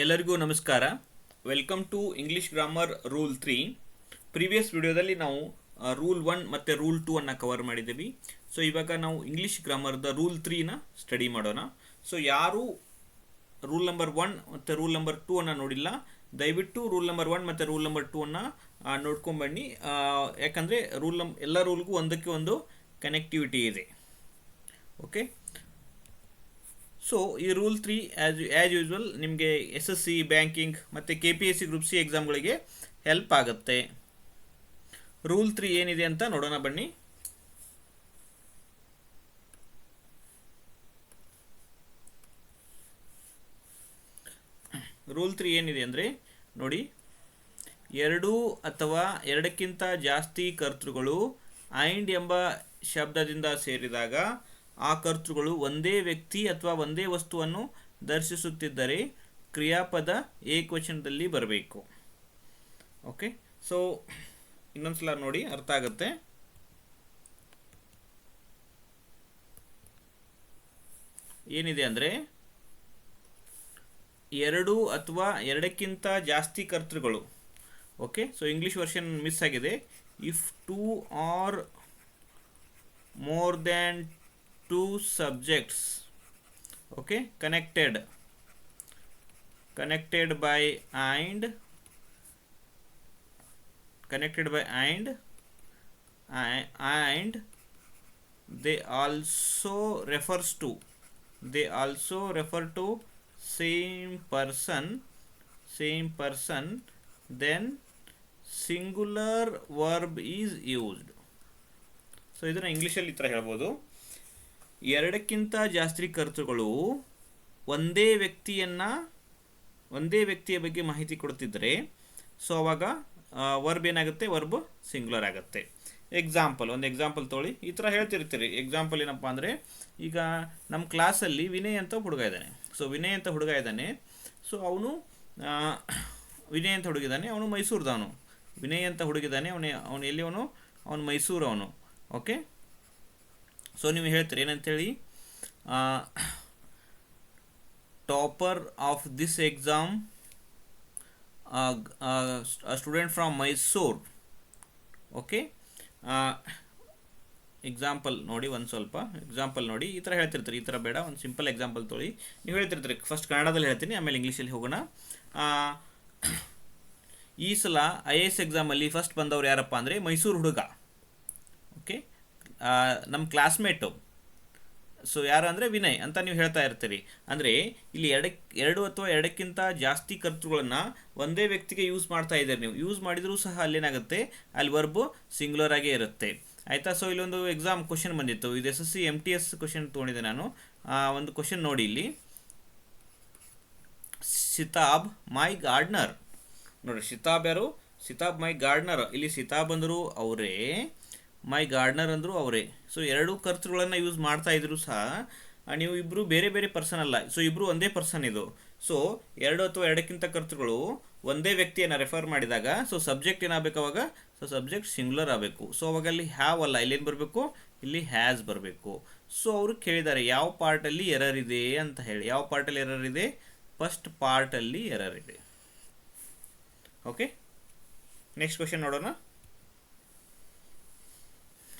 ಎಲ್ಲರಿಗೂ ನಮಸ್ಕಾರ. Welcome to English grammar rule three previous ವಿಡಿಯೋದಲ್ಲಿ ನಾವು ರೂಲ್ ಒನ್ ಮತ್ತು ರೂಲ್ ಟೂ ಅನ್ನು ಕವರ್ ಮಾಡಿದ್ದೀವಿ. ಸೊ ಇವಾಗ ನಾವು ಇಂಗ್ಲಿಷ್ ಗ್ರಾಮರ್ದ ರೂಲ್ ತ್ರೀನ ಸ್ಟಡಿ ಮಾಡೋಣ. ಸೊ ಯಾರು ರೂಲ್ ನಂಬರ್ ಒನ್ ಮತ್ತು ರೂಲ್ ನಂಬರ್ ಟೂ ಅನ್ನು ನೋಡಿಲ್ಲ. ದಯವಿಟ್ಟು ರೂಲ್ ನಂಬರ್ ಒನ್ ಮತ್ತು ರೂಲ್ ನಂಬರ್ ಟೂ ಅನ್ನು ನೋಡ್ಕೊಂಬನ್ನಿ ಯಾಕಂದರೆ ರೂಲ್ ನಂಬ್ ಎಲ್ಲ ರೂಲ್ಗೂ ಒಂದಕ್ಕೆ ಒಂದು ಕನೆಕ್ಟಿವಿಟಿ ಇದೆ. ಓಕೆ ಸೊ ಈ rule three as as usual ನಿಮಗೆ ಎಸ್ ಎಸ್ ಸಿ ಬ್ಯಾಂಕಿಂಗ್ ಮತ್ತು K P S C group C ಎಕ್ಸಾಮ್ಗಳಿಗೆ help ಆಗುತ್ತೆ. ರೂಲ್ ತ್ರೀ ಏನಿದೆ ಅಂತ ನೋಡೋಣ ಬನ್ನಿ. ರೂಲ್ ತ್ರೀ ಏನಿದೆ ಅಂದರೆ, ನೋಡಿ, ಎರಡು ಅಥವಾ ಎರಡಕ್ಕಿಂತ ಜಾಸ್ತಿ ಕರ್ತೃಗಳು ಐಂಡ್ ಎಂಬ ಶಬ್ದದಿಂದ ಸೇರಿದಾಗ ಆ ಕರ್ತೃಗಳು ಒಂದೇ ವ್ಯಕ್ತಿ ಅಥವಾ ಒಂದೇ ವಸ್ತುವನ್ನು ದರ್ಶಿಸುತ್ತಿದ್ದರೆ ಕ್ರಿಯಾಪದ ಏಕವಚನದಲ್ಲಿ ಬರಬೇಕು. ಓಕೆ ಸೊ ಇನ್ನೊಂದ್ಸಲ ನೋಡಿ, ಅರ್ಥ ಆಗುತ್ತೆ. ಏನಿದೆ ಅಂದರೆ, ಎರಡು ಅಥವಾ ಎರಡಕ್ಕಿಂತ ಜಾಸ್ತಿ ಕರ್ತೃಗಳು. Okay so English version miss ಆಗಿದೆ. If two or more than two subjects okay connected connected by and connected by and a- and they also refers to they also refer to same person same person then singular verb is used so ಇದನ್ನು ಇಂಗ್ಲೀಷಲ್ಲಿ ಈ ಥರ ಹೇಳ್ಬೋದು ಎರಡಕ್ಕಿಂತ ಜಾಸ್ತಿ ಕರ್ತೃಗಳು ಒಂದೇ ವ್ಯಕ್ತಿಯನ್ನು, ಒಂದೇ ವ್ಯಕ್ತಿಯ ಬಗ್ಗೆ ಮಾಹಿತಿ ಕೊಡ್ತಿದ್ರೆ ಸೊ ಅವಾಗ ವರ್ಬ್ ಏನಾಗುತ್ತೆ? ವರ್ಬ್ ಸಿಂಗ್ಯುಲರ್ ಆಗುತ್ತೆ. ಎಕ್ಸಾಂಪಲ್ ಒಂದು ಎಕ್ಸಾಂಪಲ್ ತೊಗೊಳ್ಳಿ. ಈ ಥರ ಹೇಳ್ತಿರ್ತೀರಿ. ಎಕ್ಸಾಂಪಲ್ ಏನಪ್ಪ ಅಂದರೆ, ಈಗ ನಮ್ಮ ಕ್ಲಾಸಲ್ಲಿ ವಿನಯ್ ಅಂತ ಹುಡುಗ ಇದ್ದಾನೆ. ಸೊ ವಿನಯ್ ಅಂತ ಹುಡುಗ ಇದ್ದಾನೆ. ಸೊ ಅವನು ವಿನಯ್ ಅಂತ ಹುಡುಗಿದ್ದಾನೆ. ಅವನು ಮೈಸೂರ್ದವನು. ವಿನಯ್ ಅಂತ ಹುಡುಗಿದ್ದಾನೆ. ಅವನೇ, ಅವನು ಎಲ್ಲಿ ಅವನು? ಅವನು ಮೈಸೂರು ಅವನು ಓಕೆ ಸೊ ನೀವು ಹೇಳ್ತೀರಿ, ಏನಂತೇಳಿ? Topper of this exam student from Mysore okay example ನೋಡಿ ಒಂದು ಸ್ವಲ್ಪ. ಎಕ್ಸಾಂಪಲ್ ನೋಡಿ, ಈ ಥರ ಹೇಳ್ತಿರ್ತೀರಿ, ಈ ಥರ ಬೇಡ, ಒಂದು ಸಿಂಪಲ್ ಎಕ್ಸಾಂಪಲ್ ತೊಳಿ. ನೀವು ಹೇಳ್ತಿರ್ತೀರಿ ಫಸ್ಟ್ ಕನ್ನಡದಲ್ಲಿ ಹೇಳ್ತೀನಿ, ಆಮೇಲೆ ಇಂಗ್ಲೀಷಲ್ಲಿ ಹೋಗೋಣ. ಈ ಸಲ ಐ ಎ ಎಸ್ ಎಕ್ಸಾಮಲ್ಲಿ ಫಸ್ಟ್ ಬಂದವರು ಯಾರಪ್ಪ ಅಂದರೆ ಮೈಸೂರು ಹುಡುಗ. ಓಕೆ ನಮ್ಮ ಕ್ಲಾಸ್ಮೇಟು ಸೊ ಯಾರು ಅಂದರೆ ವಿನಯ್ ಅಂತ ನೀವು ಹೇಳ್ತಾ ಇರ್ತೀರಿ. ಅಂದರೆ ಇಲ್ಲಿ ಎರಡಕ್ಕೆ ಎರಡು ಅಥವಾ ಎರಡಕ್ಕಿಂತ ಜಾಸ್ತಿ ಕರ್ತೃಗಳನ್ನು ಒಂದೇ ವ್ಯಕ್ತಿಗೆ ಯೂಸ್ ಮಾಡ್ತಾ ಇದ್ದೀರಿ ನೀವು. ಯೂಸ್ ಮಾಡಿದರೂ ಸಹ ಅಲ್ಲೇನಾಗುತ್ತೆ? ಅಲ್ಲಿ ವರ್ಬು ಸಿಂಗ್ಯುಲರ್ ಆಗೇ ಇರುತ್ತೆ. ಆಯಿತಾ? ಸೊ ಇಲ್ಲೊಂದು ಎಕ್ಸಾಮ್ ಕ್ವಶನ್ ಬಂದಿತ್ತು. ಇದು S S C M T S question ತೊಗೊಂಡಿದ್ದೆ ನಾನು. ಒಂದು ಕ್ವಶನ್ ನೋಡಿ ಇಲ್ಲಿ. ಸಿತಾಬ್ ಮೈ ಗಾರ್ಡ್ನರ್ ನೋಡಿ ಸಿತಾಬ್ ಯಾರು? ಸಿತಾಬ್ ಮೈ ಗಾರ್ಡ್ನರ್ ಇಲ್ಲಿ ಸಿತಾಬ್ ಅಂದರು ಅವರೇ ಮೈ ಗಾರ್ಡ್ನರ್ ಅಂದರು ಅವರೇ. ಸೊ ಎರಡು ಕರ್ತೃಗಳನ್ನು ಯೂಸ್ ಮಾಡ್ತಾ ಇದ್ರು ಸಹ ನೀವು ಇಬ್ಬರು ಬೇರೆ ಬೇರೆ ಪರ್ಸನ್ ಅಲ್ಲ. ಸೊ ಇಬ್ಬರು ಒಂದೇ ಪರ್ಸನ್ ಇದು. ಸೊ ಎರಡು ಅಥವಾ ಎರಡಕ್ಕಿಂತ ಕರ್ತೃಗಳು ಒಂದೇ ವ್ಯಕ್ತಿಯನ್ನು ರೆಫರ್ ಮಾಡಿದಾಗ ಸೊ ಸಬ್ಜೆಕ್ಟ್ ಏನಾಗಬೇಕು ಅವಾಗ? ಸೊ ಸಬ್ಜೆಕ್ಟ್ ಸಿಂಗ್ಯುಲರ್ ಆಗಬೇಕು. ಸೊ ಅವಾಗ ಅಲ್ಲಿ ಹ್ಯಾವ್ ಅಲ್ಲ. ಇಲ್ಲೇನು ಬರಬೇಕು? ಇಲ್ಲಿ ಹ್ಯಾಸ್ ಬರಬೇಕು. ಸೊ ಅವರು ಕೇಳಿದ್ದಾರೆ ಯಾವ ಪಾರ್ಟಲ್ಲಿ ಎರರ್ ಇದೆ? ಅಂತ ಹೇಳಿ. ಯಾವ ಪಾರ್ಟಲ್ಲಿ ಎರರ್ ಇದೆ? ಫಸ್ಟ್ ಪಾರ್ಟಲ್ಲಿ ಎರರ್ ಇದೆ. ಓಕೆ ನೆಕ್ಸ್ಟ್ ಕ್ವಶನ್ ನೋಡೋಣ.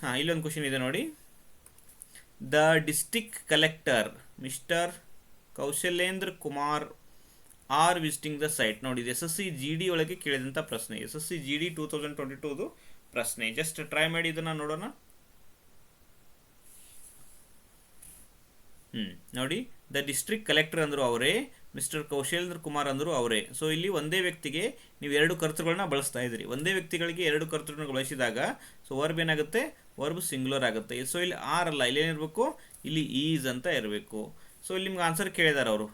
ಹಾಂ, ಇಲ್ಲೊಂದು ಕ್ವಶನ್ ಇದೆ ನೋಡಿ. The district collector mister Kaushalendra Kumar are visiting the site ನೋಡಿ S S C G D ಒಳಗೆ ಕೇಳಿದಂಥ ಪ್ರಶ್ನೆ. S S C G D two thousand twenty ಟೂದು ಪ್ರಶ್ನೆ. ಜಸ್ಟ್ ಟ್ರೈ ಮಾಡಿ ಇದನ್ನು ನೋಡೋಣ. ಹ್ಞೂ ನೋಡಿ. ದ ಡಿಸ್ಟ್ರಿಕ್ಟ್ ಕಲೆಕ್ಟರ್ ಅಂದರು ಅವರೇ ಮಿಸ್ಟರ್ ಕೌಶಲೇಂದ್ರ ಕುಮಾರ್ ಅಂದರು ಅವರೇ. ಸೊ ಇಲ್ಲಿ ಒಂದೇ ವ್ಯಕ್ತಿಗೆ ನೀವು ಎರಡು ಕರ್ತೃಗಳನ್ನ ಬಳಸ್ತಾ ಇದ್ದೀರಿ. ಒಂದೇ ವ್ಯಕ್ತಿಗಳಿಗೆ ಎರಡು ಕರ್ತೃಗಳನ್ನ ಬಳಸಿದಾಗ ಸೊ ವರ್ಬ್ ಏನಾಗುತ್ತೆ? ವರ್ಬ್ ಸಿಂಗ್ಯುಲರ್ ಆಗುತ್ತೆ. ಸೊ ಇಲ್ಲಿ ಆರ್ ಅಲ್ಲ. ಇಲ್ಲಿ ಏನಿರಬೇಕು? ಇಲ್ಲಿ ಈಸ್ ಅಂತ ಇರಬೇಕು. ಸೊ ಇಲ್ಲಿ ನಿಮ್ಗೆ ಆನ್ಸರ್ ಕೇಳಿದ್ದಾರೆ ಅವರು.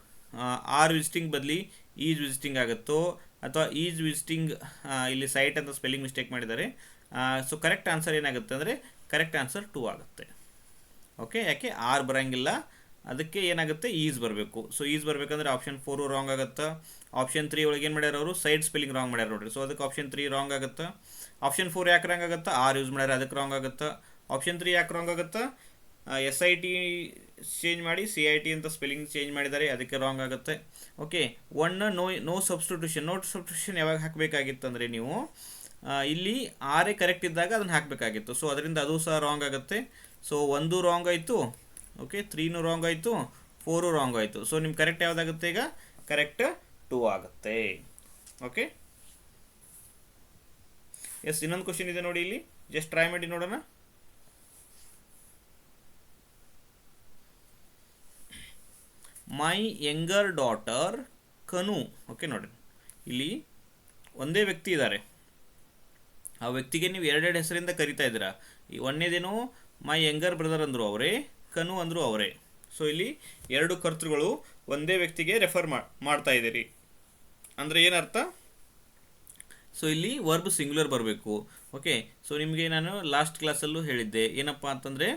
ಆರ್ ವಿಸಿಟಿಂಗ್ ಬದಲಿ ಈಸ್ ವಿಸಿಟಿಂಗ್ ಆಗುತ್ತೋ, ಅಥವಾ ಈಸ್ ವಿಸಿಟಿಂಗ್ ಇಲ್ಲಿ ಸೈಟ್ ಅಂತ ಸ್ಪೆಲ್ಲಿಂಗ್ ಮಿಸ್ಟೇಕ್ ಮಾಡಿದ್ದಾರೆ. ಸೊ ಕರೆಕ್ಟ್ ಆನ್ಸರ್ ಏನಾಗುತ್ತೆ ಅಂದರೆ ಕರೆಕ್ಟ್ ಆನ್ಸರ್ ಟೂ ಆಗುತ್ತೆ. ಓಕೆ ಯಾಕೆ? ಆರ್ ಬರೋಂಗಿಲ್ಲ. ಅದಕ್ಕೆ ಏನಾಗುತ್ತೆ? ಈಸ್ ಬರಬೇಕು. ಸೊ ಈಸ್ ಬರಬೇಕಂದ್ರೆ ಆಪ್ಷನ್ ಫೋರು ರಾಂಗ್ ಆಗುತ್ತೆ? ಆಪ್ಷನ್ ತ್ರೀ ಒಳಗೆ ಏನು ಮಾಡ್ಯಾರ ಅವರು? ಸೈಡ್ ಸ್ಪೆಲ್ಲಿಂಗ್ ರಾಂಗ್ ಮಾಡ್ಯಾರ ನೋಡ್ರಿ. ಸೊ ಅದಕ್ಕೆ ಆಪ್ಷನ್ ತ್ರೀ ರಾಂಗ್ ಆಗುತ್ತೆ? ಆಪ್ಷನ್ ಫೋರ್ ಯಾಕೆ ರಾಂಗ್ ಆಗುತ್ತೆ? ಆರ್ ಯೂಸ್ ಮಾಡ್ಯಾರ, ಅದಕ್ಕೆ ರಾಂಗ್ ಆಗುತ್ತೆ? ಆಪ್ಷನ್ ತ್ರೀ ಯಾಕೆ ರಾಂಗ್ ಆಗುತ್ತೆ? ಎಸ್ ಐ ಟಿ ಚೇಂಜ್ ಮಾಡಿ ಸಿ ಐ ಟಿ ಅಂತ ಸ್ಪೆಲ್ಲಿಂಗ್ ಚೇಂಜ್ ಮಾಡಿದ್ದಾರೆ ಅದಕ್ಕೆ ರಾಂಗ್ ಆಗುತ್ತೆ. Okay one no no substitution no substitution ಯಾವಾಗ ಹಾಕಬೇಕಾಗಿತ್ತು ಅಂದರೆ ನೀವು ಇಲ್ಲಿ ಆರೇ ಕರೆಕ್ಟ್ ಇದ್ದಾಗ ಅದನ್ನು ಹಾಕಬೇಕಾಗಿತ್ತು. ಸೊ ಅದರಿಂದ ಅದು ಸಹ ರಾಂಗ್ ಆಗುತ್ತೆ. ಸೊ ಒಂದು ರಾಂಗ್ ಆಯಿತು. ಓಕೆ ತ್ರೀನೂ ರಾಂಗ್ ಆಯಿತು ಫೋರು ರಾಂಗ್ ಆಯಿತು. ಸೊ ನಿಮ್ಗೆ ಕರೆಕ್ಟ್ ಯಾವುದಾಗುತ್ತೆ ಈಗ? ಕರೆಕ್ಟ್ ಟೂ ಆಗುತ್ತೆ. ಓಕೆ ಎಸ್ ಇನ್ನೊಂದು ಕ್ವಶನ್ ಇದೆ ನೋಡಿ ಇಲ್ಲಿ. ಜಸ್ಟ್ ಟ್ರೈ ಮಾಡಿ ನೋಡೋಣ. My younger daughter Kanu okay ನೋಡಿ. ಇಲ್ಲಿ ಒಂದೇ ವ್ಯಕ್ತಿ ಇದ್ದಾರೆ. ಆ ವ್ಯಕ್ತಿಗೆ ನೀವು ಎರಡೆರಡು ಹೆಸರಿಂದ ಕರಿತಾ ಇದ್ದೀರಾ. ಈ ಒಂದನೇದೇನು ಮೈ ಯಂಗರ್ ಬ್ರದರ್ ಅಂದರು ಅವರೇ. ಕನು ಅಂದರು ಅವರೇ. ಸೊ ಇಲ್ಲಿ ಎರಡು ಕರ್ತೃಗಳು ಒಂದೇ ವ್ಯಕ್ತಿಗೆ ರೆಫರ್ ಮಾಡ್ತಾ ಇದ್ದೀರಿ. ಅಂದರೆ ಏನರ್ಥ? ಸೊ ಇಲ್ಲಿ ವರ್ಬ್ ಸಿಂಗ್ಯುಲರ್ ಬರಬೇಕು. ಓಕೆ ಸೊ ನಿಮಗೆ ನಾನು ಲಾಸ್ಟ್ ಕ್ಲಾಸಲ್ಲೂ ಹೇಳಿದ್ದೆ. ಏನಪ್ಪ ಅಂತಂದರೆ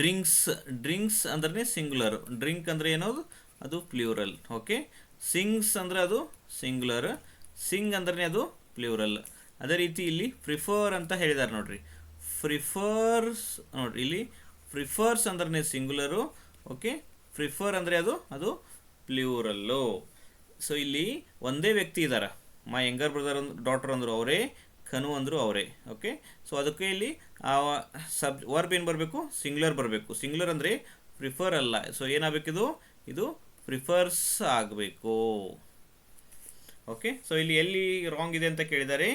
ಡ್ರಿಂಕ್ಸ್ ಡ್ರಿಂಕ್ಸ್ ಅಂದ್ರೆ ಸಿಂಗ್ಯುಲರ್ ಡ್ರಿಂಕ್ ಅಂದರೆ ಏನದು? ಅದು ಪ್ಲ್ಯೂರಲ್ ಓಕೆ ಸಿಂಗ್ಸ್ ಅಂದರೆ ಅದು ಸಿಂಗ್ಯುಲರ್ ಸಿಂಗ್ ಅಂದ್ರೆ ಅದು ಪ್ಲ್ಯೂರಲ್ ಅದೇ ರೀತಿ ಇಲ್ಲಿ ಪ್ರಿಫರ್ ಅಂತ ಹೇಳಿದ್ದಾರೆ ನೋಡ್ರಿ. ಪ್ರಿಫರ್ಸ್ ನೋಡ್ರಿ, ಇಲ್ಲಿ ಪ್ರಿಫರ್ಸ್ ಅಂದ್ರೆ ಸಿಂಗ್ಯುಲರು ಓಕೆ ಪ್ರಿಫರ್ ಅಂದರೆ ಅದು ಅದು ಪ್ಲ್ಯೂರಲ್ಲು ಸೊ ಇಲ್ಲಿ ಒಂದೇ ವ್ಯಕ್ತಿ ಇದ್ದಾರೆ ಮೈ ಯಂಗರ್ ಬ್ರದರ್ ಡಾಟರ್ ಅಂದರು ಅವರೇ, ಕನು ಅಂದರು ಅವರೇ ಓಕೆ ಸೊ ಅದಕ್ಕೆ ಇಲ್ಲಿ ಆ ಸಬ್ ವರ್ಬ್ ಏನು ಬರಬೇಕು? ಸಿಂಗ್ಯುಲರ್ ಬರಬೇಕು. ಸಿಂಗ್ಯುಲರ್ ಅಂದರೆ ಪ್ರಿಫರ್ ಅಲ್ಲ. ಸೊ ಏನಾಗಬೇಕಿದು ಇದು? ಪ್ರಿಫರ್ಸ್ ಆಗಬೇಕು. ಓಕೆ ಸೊ ಇಲ್ಲಿ ಎಲ್ಲಿ ರಾಂಗ್ ಇದೆ ಅಂತ ಕೇಳಿದ್ದಾರೆ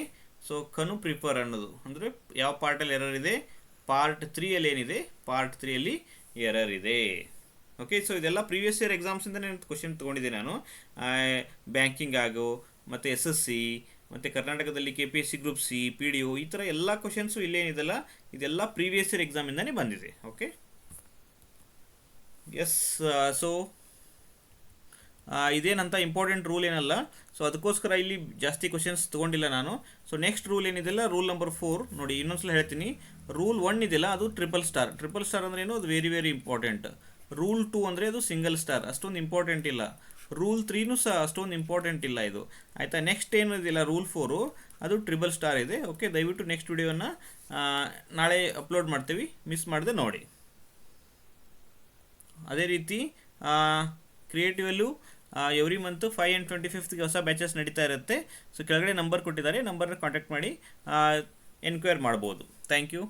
ಸೊ ಕನು ಪ್ರಿಫರ್ ಅನ್ನೋದು. ಅಂದರೆ ಯಾವ ಪಾರ್ಟಲ್ಲಿ ಎರರ್ ಇದೆ? ಪಾರ್ಟ್ ತ್ರೀಯಲ್ಲಿ ಏನಿದೆ? ಪಾರ್ಟ್ ತ್ರೀಯಲ್ಲಿ ಎರರ್ ಇದೆ. ಓಕೆ ಸೊ ಇದೆಲ್ಲ ಪ್ರೀವಿಯಸ್ ಇಯರ್ ಎಕ್ಸಾಮ್ಸಿಂದ ನಾನು ಕ್ವಶನ್ ತೊಗೊಂಡಿದ್ದೆ ನಾನು. ಬ್ಯಾಂಕಿಂಗ್ ಆಗೋ, ಮತ್ತು ಎಸ್ ಎಸ್ ಸಿ ಮತ್ತು ಕರ್ನಾಟಕದಲ್ಲಿ K P S C group C P D O ಈ ಥರ ಎಲ್ಲ ಕ್ವಶನ್ಸು ಇಲ್ಲೇನಿದೆಲ್ಲ ಇದೆಲ್ಲ ಪ್ರೀವಿಯಸ್ ಇಯರ್ ಎಕ್ಸಾಮಿಂದನೇ ಬಂದಿದೆ. ಓಕೆ ಎಸ್ ಸೊ ಇದೇನಂತ ಇಂಪಾರ್ಟೆಂಟ್ ರೂಲ್ ಏನಲ್ಲ. ಸೊ ಅದಕ್ಕೋಸ್ಕರ ಇಲ್ಲಿ ಜಾಸ್ತಿ ಕ್ವಶನ್ಸ್ ತೊಗೊಂಡಿಲ್ಲ ನಾನು. ಸೊ ನೆಕ್ಸ್ಟ್ ರೂಲ್ ಏನಿದೆಲ್ಲ ರೂಲ್ ನಂಬರ್ ಫೋರ್ ನೋಡಿ, ಇನ್ನೊಂದ್ಸಲ ಹೇಳ್ತೀನಿ. ರೂಲ್ ಒನ್ ಇದೆಯಲ್ಲ, ಅದು ಟ್ರಿಪಲ್ ಸ್ಟಾರ್ ಟ್ರಿಪಲ್ ಸ್ಟಾರ್ ಅಂದ್ರೆ ಏನು? ಅದು very very important rule two ಅಂದರೆ ಅದು ಸಿಂಗಲ್ ಸ್ಟಾರ್ ಅಷ್ಟೊಂದು ಇಂಪಾರ್ಟೆಂಟ್ ಇಲ್ಲ. ರೂಲ್ ತ್ರೀನೂ ಸಹ ಅಷ್ಟೊಂದು ಇಂಪಾರ್ಟೆಂಟ್ ಇಲ್ಲ ಇದು. ಆಯಿತಾ? ನೆಕ್ಸ್ಟ್ ಏನು ಇದಿಲ್ಲ ರೂಲ್ ಫೋರು ಅದು ಟ್ರಿಬಲ್ ಸ್ಟಾರ್ ಇದೆ. ಓಕೆ ದಯವಿಟ್ಟು ನೆಕ್ಸ್ಟ್ ವಿಡಿಯೋನ ನಾಳೆ ಅಪ್ಲೋಡ್ ಮಾಡ್ತೀವಿ. ಮಿಸ್ ಮಾಡದೆ ನೋಡಿ. ಅದೇ ರೀತಿ ಕ್ರಿಯೇಟಿವಲ್ಲೂ every month five and twenty ಫಿಫ್ತ್ಗೆ ಹೊಸ ಬ್ಯಾಚಸ್ ನಡೀತಾ ಇರುತ್ತೆ. ಸೊ ಕೆಳಗಡೆ ನಂಬರ್ ಕೊಟ್ಟಿದ್ದಾರೆ. ನಂಬರ್ನ ಕಾಂಟ್ಯಾಕ್ಟ್ ಮಾಡಿ ಎನ್ಕ್ವೈರ್ ಮಾಡ್ಬೋದು. Thank you